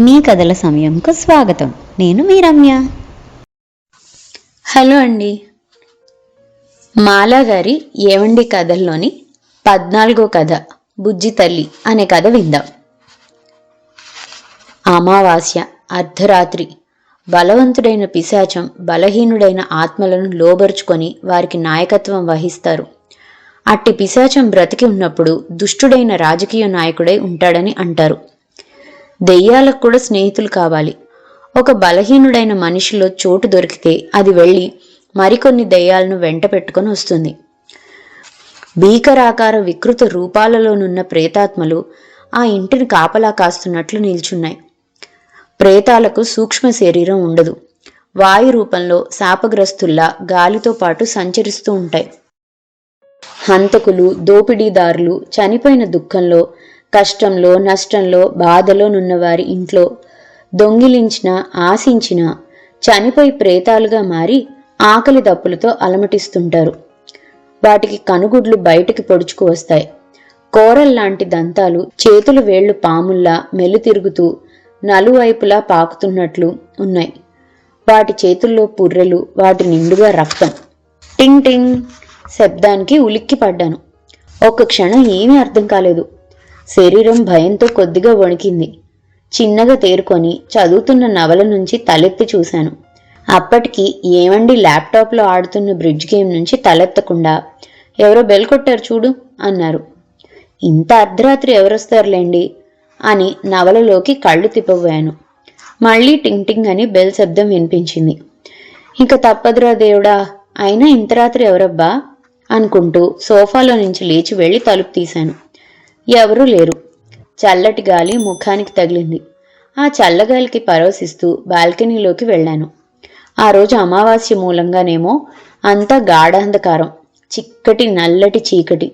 మీ కథల సమయంకు స్వాగతం. నేను మీ రమ్య హలో అండి. మాలా గారి ఏవండి కథల్లోని పద్నాలుగో కథ బుజ్జి తల్లి అనే కథ విందాం. అమావాస్య అర్ధరాత్రి. బలవంతుడైన పిశాచం బలహీనుడైన ఆత్మలను లోబరుచుకొని వారికి నాయకత్వం వహిస్తారు. అట్టి పిశాచం బ్రతికి ఉన్నప్పుడు దుష్టుడైన రాజకీయ నాయకుడై ఉంటాడని అంటారు. దెయ్యాలకు కూడా స్నేహితులు కావాలి. ఒక బలహీనుడైన మనిషిలో చోటు దొరికితే అది వెళ్ళి మరికొన్ని దెయ్యాలను వెంట పెట్టుకొని వస్తుంది. భీకరాకార వికృత రూపాలలోనున్న ప్రేతాత్మలు ఆ ఇంటిని కాపలా కాస్తున్నట్లు నిల్చున్నాయి. ప్రేతాలకు సూక్ష్మ శరీరం ఉండదు. వాయు రూపంలో శాపగ్రస్తుల్లా గాలితో పాటు సంచరిస్తూ ఉంటాయి. హంతకులు దోపిడీదారులు చనిపోయిన దుఃఖంలో కష్టంలో నష్టంలో బాధలో నున్నవారి ఇంట్లో దొంగిలించిన ఆశించిన చనిపోయి ప్రేతాలుగా మారి ఆకలి దప్పులతో అలమటిస్తుంటారు. వాటికి కనుగుడ్లు బయటికి పొడుచుకు వస్తాయి. కోరల్లాంటి దంతాలు చేతులు వేళ్ళు పాముల్లా మెల్లు తిరుగుతూ నలువైపులా పాకుతున్నట్లు ఉన్నాయి. వాటి చేతుల్లో పుర్రెలు వాటి నిండుగా రక్తం. టింగ్ టింగ్ శబ్దానికి ఉలిక్కి పడ్డాను ఒక్క క్షణం ఏమీ అర్థం కాలేదు. శరీరం భయంతో కొద్దిగా వణికింది. చిన్నగా తేరుకొని చదువుతున్న నవల నుంచి తలెత్తి చూశాను. అప్పటికి ఏమండి ల్యాప్టాప్లో ఆడుతున్న బ్రిడ్జ్ గేమ్ నుంచి తలెత్తకుండా ఎవరో బెల్ కొట్టారు చూడు అన్నారు. ఇంత అర్ధరాత్రి ఎవరొస్తారులేండి అని నవలలోకి కళ్ళు తిప్పబోయాను. మళ్ళీ టింగ్ టింగ్ అని బెల్ శబ్దం వినిపించింది. ఇంక తప్పదురా దేవుడా అయినా ఇంత రాత్రి ఎవరబ్బా? అనుకుంటూ సోఫాలో నుంచి లేచి వెళ్ళి తలుపు తీశాను. ఎవరూ లేరు. చల్లటి గాలి ముఖానికి తగిలింది. ఆ చల్లగాలికి పరవశిస్తూ బాల్కనీలోకి వెళ్ళాను. ఆ రోజు అమావాస్య మూలంగానేమో అంతా గాఢాంధకారం. చిక్కటి నల్లటి చీకటి.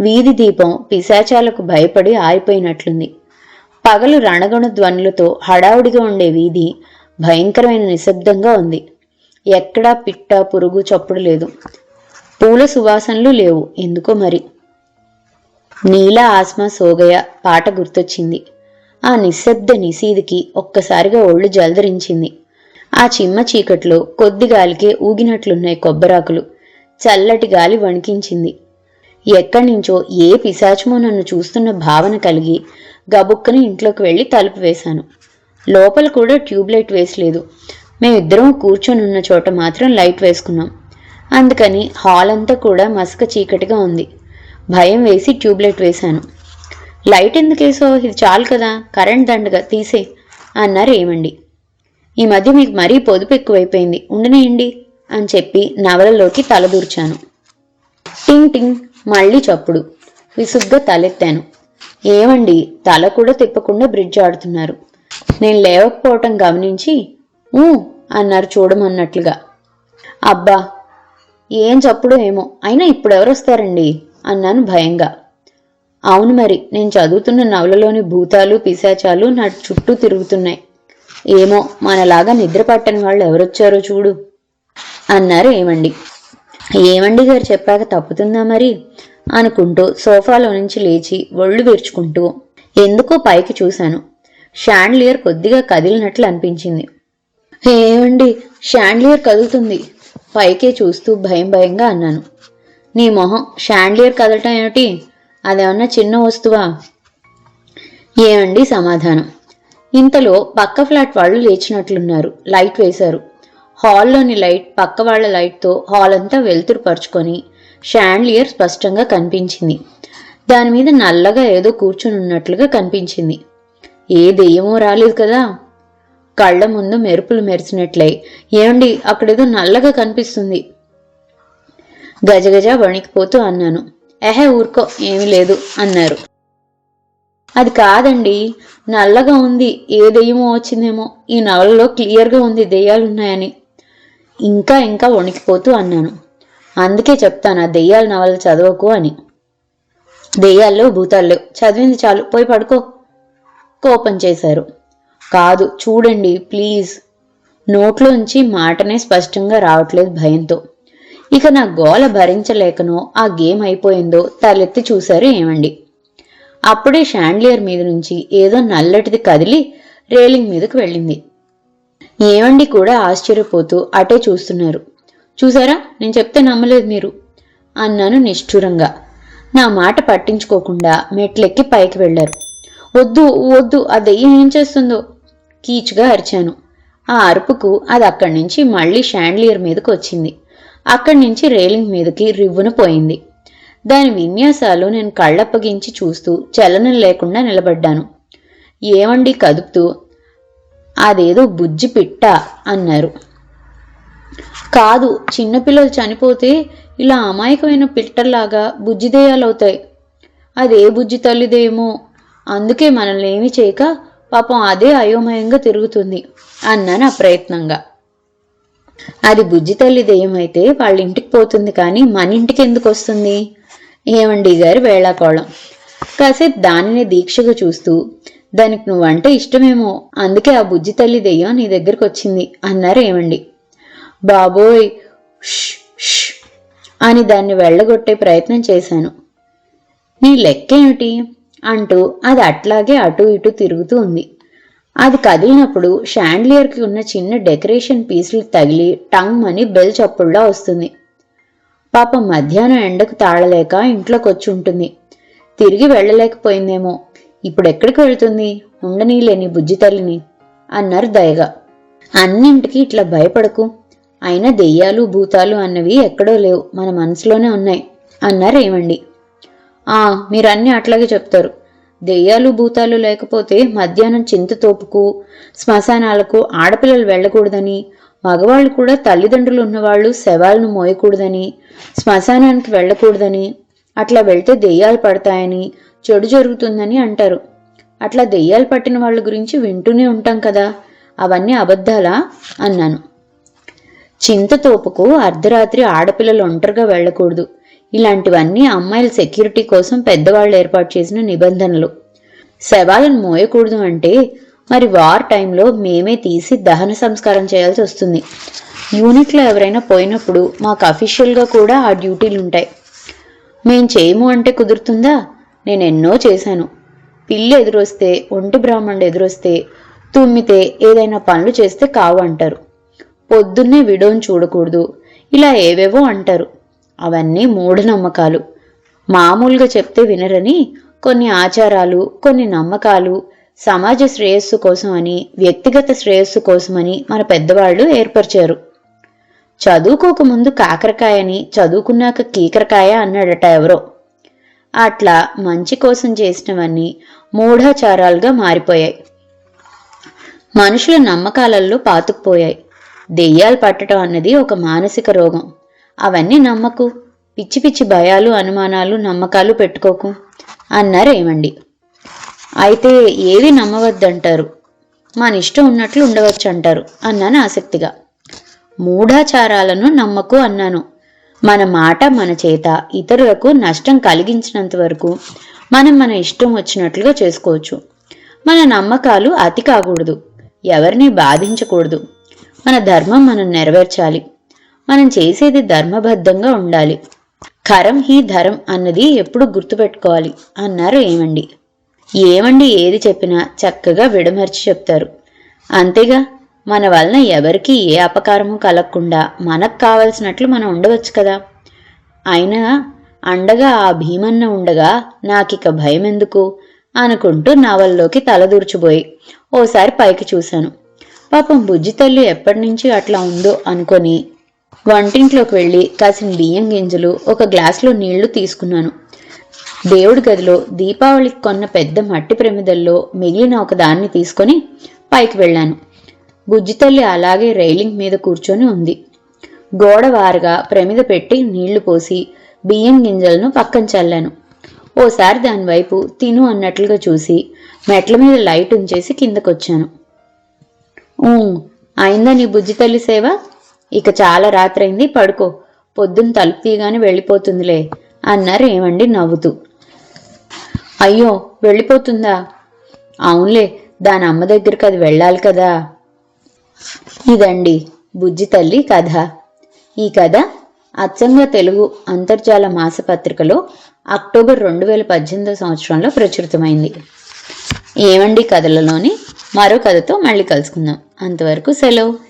వీధి దీపం పిశాచాలకు భయపడి ఆరిపోయినట్లుంది. పగలు రణగణ ధ్వనులతో హడావుడిగా ఉండే వీధి భయంకరమైన నిశ్శబ్దంగా ఉంది. ఎక్కడా పిట్ట పురుగు చప్పుడు లేదు. పూల సువాసనలు లేవు. ఎందుకో మరి? నీల ఆస్మా సోగయ పాట గుర్తొచ్చింది. ఆ నిశ్శబ్ద నిశీదికి ఒక్కసారిగా ఒళ్ళు జలదరించింది. ఆ చిమ్మ చీకట్లో కొద్ది గాలికే ఊగినట్లున్నాయి కొబ్బరాకులు. చల్లటి గాలి వణికించింది. ఎక్కడి నుంచో ఏ పిశాచమో నన్ను చూస్తున్న భావన కలిగి గబుక్కని ఇంట్లోకి వెళ్ళి తలుపు వేశాను. లోపల కూడా ట్యూబ్లైట్ వేసలేదు. మేమిద్దరం కూర్చొని ఉన్న చోట మాత్రం లైట్ వేసుకున్నాం. అందుకని హాల్ అంతా కూడా మసక చీకటిగా ఉంది. భయం వేసి ట్యూబ్లైట్ వేశాను. లైట్ ఎందుకు వేసో? ఇది చాలు కదా కరెంట్ దండగా తీసే అన్నారు ఏమండి ఈ మధ్య మీకు మరీ పొదుపు ఎక్కువైపోయింది ఉండనేయండి అని చెప్పి నవలలోకి తలదూర్చాను టింగ్ టింగ్ మళ్ళీ చప్పుడు. విసుగ్గా తలెత్తాను. ఏమండి తల కూడా తిప్పకుండా బ్రిడ్జ్ ఆడుతున్నారు. నేను లేవకపోవటం గమనించి ఊ అన్నారు చూడమన్నట్లుగా. అబ్బా ఏం చప్పుడు ఏమో అయినా ఇప్పుడు ఎవరు వస్తారండి అన్నాను భయంగా. అవును మరి నేను చదువుతున్న నవలలోని భూతాలు పిశాచాలు నా చుట్టూ తిరుగుతున్నాయి. ఏమో మనలాగా నిద్ర పట్టని వాళ్ళు ఎవరొచ్చారో చూడు అన్నారు ఏమండి ఏమండి గారు చెప్పాక తప్పుతుందా మరి? అనుకుంటూ సోఫాలో నుంచి లేచి ఒళ్ళు విరుచుకుంటూ ఎందుకో పైకి చూశాను. షాండ్లియర్ కొద్దిగా కదిలినట్లు అనిపించింది. ఏమండి షాండ్లియర్ కదులుతుంది. పైకే చూస్తూ భయం భయంగా అన్నాను. నీ మొహం షాండ్లియర్ కదలటం ఏమిటి? అదేమన్నా చిన్న వస్తువా? ఏమండి సమాధానం. ఇంతలో పక్క ఫ్లాట్ వాళ్ళు లేచినట్లున్నారు. లైట్ వేశారు. హాల్లోని లైట్ పక్క వాళ్ళ లైట్తో హాల్ అంతా వెలుతురు పరుచుకొని షాండ్లియర్ స్పష్టంగా కనిపించింది. దాని మీద నల్లగా ఏదో కూర్చుని ఉన్నట్లుగా కనిపించింది. ఏ దెయ్యమో రాలేదు కదా? కళ్ళ ముందు మెరుపులు మెరిసినట్లయి ఏమండి అక్కడేదో నల్లగా కనిపిస్తుంది. గజగజ వణికిపోతూ అన్నాను. ఎహే ఊరుకో ఏమీ లేదు అన్నారు. అది కాదండి నల్లగా ఉంది ఏ దెయ్యమో వచ్చిందేమో ఈ నవలలో క్లియర్గా ఉంది దెయ్యాలున్నాయని. ఇంకా ఇంకా వణికిపోతూ అన్నాను. అందుకే చెప్తాను ఆ దెయ్యాల నవల చదవకు అని. దెయ్యాల్లో భూతాల్లో చదివింది చాలు పోయి పడుకో కోపం చేశారు. కాదు చూడండి ప్లీజ్. నోట్లోంచి మాటనే స్పష్టంగా రావట్లేదు భయంతో. ఇక నా గోల భరించలేకనో ఆ గేమ్ అయిపోయిందో తలెత్తి చూశారు ఏమండి. అప్పుడే షాండ్లియర్ మీద నుంచి ఏదో నల్లటిది కదిలి రేలింగ్ మీదకు వెళ్ళింది. ఏమండి కూడా ఆశ్చర్యపోతూ అటే చూస్తున్నారు. చూసారా? నేను చెప్తే నమ్మలేదు మీరు. అన్నాను నిష్ఠురంగా. నా మాట పట్టించుకోకుండా మెట్లెక్కి పైకి వెళ్ళారు. వద్దు వద్దు ఆ దెయ్యం ఏం చేస్తుందో? కీచుగా అరిచాను. ఆ అరుపుకు అది అక్కడి నుంచి మళ్ళీ షాండ్లియర్ మీదకి వచ్చింది. అక్కడి నుంచి రేలింగ్ మీదకి రివ్వున పోయింది. దాని విన్యాసాలు నేను కళ్ళప్పగించి చూస్తూ చలనం లేకుండా నిలబడ్డాను. ఏమండి కదుపుతూ? అదేదో బుజ్జి పిట్ట అన్నారు. కాదు చిన్నపిల్లలు చనిపోతే ఇలా అమాయకమైన పిట్టల్లాగా బుజ్జిదేయాలవుతాయి అదే బుజ్జి తల్లిదేమో. అందుకే మనల్ని ఏమీ చేయక పాపం అదే అయోమయంగా తిరుగుతుంది అన్నాను అప్రయత్నంగా. అది బుజ్జి తల్లి దెయ్యమైతే వాళ్ళ ఇంటికి పోతుంది కానీ మన ఇంటికి ఎందుకు వస్తుంది? ఏమండి గారి వేళాకోళం. కాసేపు దానిని దీక్షగా చూస్తూ దానికి నువ్వంటే ఇష్టమేమో అందుకే ఆ బుజ్జి తల్లి దెయ్యం నీ దగ్గరకు వచ్చింది అన్నారు ఏమండి. బాబోయ్ అని దాన్ని వెళ్ళగొట్టే ప్రయత్నం చేశాను. నీ లెక్కేమిటి? అంటూ అది అట్లాగే అటు ఇటు తిరుగుతూ ఉంది. అది కదిలినప్పుడు షాండ్లియర్కి ఉన్న చిన్న డెకరేషన్ పీసులు తగిలి టంగ్ అని బెల్ చప్పుడులా వస్తుంది. పాపం మధ్యాహ్నం ఎండకు తాళలేక ఇంట్లోకి వచ్చి ఉంటుంది తిరిగి వెళ్ళలేకపోయిందేమో. ఇప్పుడు ఎక్కడికి వెళ్తుంది? ఉండనీలేని బుజ్జి తల్లిని అన్నారు దయగా. అన్నింటికి ఇట్లా భయపడకు. అయినా దెయ్యాలు భూతాలు అన్నవి ఎక్కడో లేవు. మన మనసులోనే ఉన్నాయి అన్నారు ఏమండి ఆ మీరన్నీ అట్లాగే చెప్తారు. దెయ్యాలు భూతాలు లేకపోతే మధ్యాహ్నం చింతతోపుకు శ్మశానాలకు ఆడపిల్లలు వెళ్ళకూడదని మగవాళ్ళు కూడా తల్లిదండ్రులు ఉన్నవాళ్ళు శవాలను మోయకూడదని శ్మశానానికి వెళ్ళకూడదని అట్లా వెళ్తే దెయ్యాలు పడతాయని చెడు జరుగుతుందని అంటారు. అట్లా దెయ్యాలు పట్టిన వాళ్ళ గురించి వింటూనే ఉంటాం కదా అవన్నీ అబద్ధాలా? అన్నాను. చింతతోపుకు అర్ధరాత్రి ఆడపిల్లలు ఒంటరిగా వెళ్ళకూడదు. ఇలాంటివన్నీ అమ్మాయిల సెక్యూరిటీ కోసం పెద్దవాళ్ళు ఏర్పాటు చేసిన నిబంధనలు. శవాలను మోయకూడదు అంటే మరి వార్ టైంలో మేమే తీసి దహన సంస్కారం చేయాల్సి వస్తుంది. యూనిట్లో ఎవరైనా పోయినప్పుడు మాకు అఫీషియల్గా కూడా ఆ డ్యూటీలు ఉంటాయి మేం చేయము అంటే కుదురుతుందా? నేను ఎన్నో చేశాను. పిల్లి ఎదురొస్తే ఒంటి బ్రాహ్మణుడు ఎదురొస్తే తుమ్మితే ఏదైనా పనులు చేస్తే కావు అంటారు. పొద్దున్నే విడోని చూడకూడదు. ఇలా ఏవేవో అంటారు. అవన్నీ మూఢనమ్మకాలు మామూలుగా చెప్తే వినరని కొన్ని ఆచారాలు కొన్ని నమ్మకాలు సమాజ శ్రేయస్సు కోసం అని వ్యక్తిగత శ్రేయస్సు కోసమని మన పెద్దవాళ్ళు ఏర్పరిచారు. చదువుకోకముందు కాకరకాయని చదువుకున్నాక కీకరకాయ అన్నాడట ఎవరో. అట్లా మంచి కోసం చేసినవన్నీ మూఢాచారాలుగా మారిపోయాయి. మనుషుల నమ్మకాలలో పాతుకుపోయాయి. దెయ్యాలు పట్టడం అన్నది ఒక మానసిక రోగం. అవన్నీ నమ్మకు. పిచ్చి పిచ్చి భయాలు అనుమానాలు నమ్మకాలు పెట్టుకోకు. అన్నారు ఏమండి అయితే ఏవి నమ్మవద్దంటారు? మన ఇష్టం ఉన్నట్లు ఉండవచ్చు అంటారు అన్నాను ఆసక్తిగా. మూఢాచారాలను నమ్మకు అన్నాను. మన మాట మన చేత ఇతరులకు నష్టం కలిగించినంత వరకు మనం మన ఇష్టం వచ్చినట్లుగా చేసుకోవచ్చు. మన నమ్మకాలు అతి కాకూడదు. ఎవరిని బాధించకూడదు. మన ధర్మం మనం నెరవేర్చాలి. మనం చేసేది ధర్మబద్ధంగా ఉండాలి. కరం హీ ధరం అన్నది ఎప్పుడు గుర్తుపెట్టుకోవాలి. అన్నారు ఏమండి. ఏమండి ఏది చెప్పినా చక్కగా విడమర్చి చెప్తారు. అంతేగా మన వలన ఎవరికీ ఏ అపకారము కలగకుండా మనకు కావలసినట్లు మనం ఉండవచ్చు కదా. అయినా అండగా ఆ భీమన్న ఉండగా నాకిక భయం ఎందుకు అనుకుంటూ నవల్లోకి తలదూర్చిపోయి ఓసారి పైకి చూశాను. పాపం బుజ్జి తల్లి ఎప్పటి నుంచి అట్లా ఉందో అనుకొని వంటింట్లోకి వెళ్ళి కాసిన బియ్యం గింజలు ఒక గ్లాసులో నీళ్ళు తీసుకున్నాను. దేవుడి గదిలో దీపావళికి కొన్న పెద్ద మట్టి ప్రమిదల్లో మిగిలిన ఒక దాన్ని తీసుకొని పైకి వెళ్ళాను. బుజ్జితల్లి అలాగే రైలింగ్ మీద కూర్చొని ఉంది. గోడ వారుగా ప్రమిద పెట్టి నీళ్ళు పోసి బియ్యం గింజలను పక్కన చల్లాను. ఓసారి దాని వైపు తిను అన్నట్లుగా చూసి మెట్ల మీద లైట్ ఉంచేసి కిందకొచ్చాను. అయిందా నీ బుజ్జితల్లి సేవ? ఇక చాలా రాత్రైంది పడుకో. పొద్దున్న తలుపు తీయగానే వెళ్ళిపోతుందిలే అన్నారు ఏమండి నవ్వుతూ. అయ్యో వెళ్ళిపోతుందా? అవునులే దాని అమ్మ దగ్గరికి అది వెళ్ళాలి కదా. ఇదండి బుజ్జి తల్లి కథ. ఈ కథ అచ్చంగా తెలుగు అంతర్జాల మాసపత్రికలో అక్టోబర్ రెండు వేల పద్దెనిమిదో సంవత్సరంలో ప్రచురితమైంది. ఏమండి కథలలోని మరో కథతో మళ్ళీ కలుసుకుందాం. అంతవరకు సెలవు.